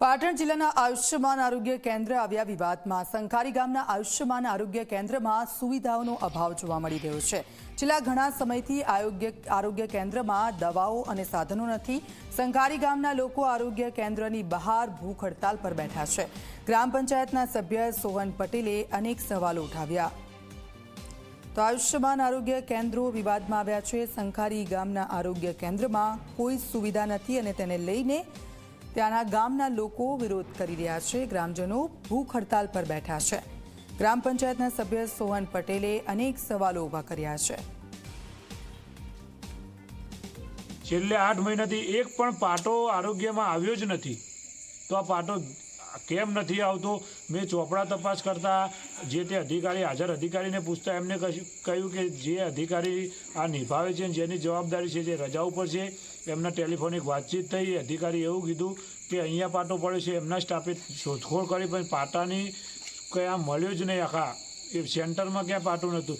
પાટણ જિલ્લાના આયુષ્યમાન આરોગ્ય કેન્દ્ર આવ્યા વિવાદમાં. સંખારી ગામના આયુષ્યમાન આરોગ્ય કેન્દ્રમાં સુવિધાઓનો અભાવ જોવા મળી રહ્યો છે. છેલ્લા ઘણા સમયથી આરોગ્ય આરોગ્ય કેન્દ્રમાં દવાઓ અને સાધનો નથી. સંખારી ગામના લોકો આરોગ્ય કેન્દ્રની બહાર ભૂખ હડતાલ પર બેઠા છે. ગ્રામ પંચાયતના સભ્ય સોહન પટેલે અનેક સવાલો ઉઠાવ્યા. તો આયુષ્યમાન આરોગ્ય કેન્દ્રો વિવાદમાં આવ્યા છે. સંખારી ગામના આરોગ્ય કેન્દ્રમાં કોઈ સુવિધા નથી અને તેને લઈને ત્યાંના ગામના લોકો વિરોધ કરી રહ્યા છે. ગ્રામજનો ભૂખ હડતાલ પર બેઠા છે. ગ્રામ પંચાયતના સભ્ય સોહન પટેલે અનેક સવાલો ઊભા કર્યા છે. છેલ્લે આઠ મહિનાથી એક પણ પાટો આરોગ્યમાં આવ્યો જ નથી. તો આ પાટો કેમ નથી આવતું? મેં ચોપડા તપાસ કરતા જે તે અધિકારી, હાજર અધિકારીને પૂછતા એમને કહ્યું કે જે અધિકારી આ નિભાવે છે જેની જવાબદારી છે, જે રજા ઉપર છે, એમના ટેલિફોનિક વાતચીત થઈ, અધિકારી એવું કીધું કે અહીંયા પાટો પડ્યો છે, એમના સ્ટાફે શોધખોળ કરી, પણ પાટાની કયા મળ્યો જ નહીં આખા. એ સેન્ટરમાં ક્યાં પાટું નહોતું?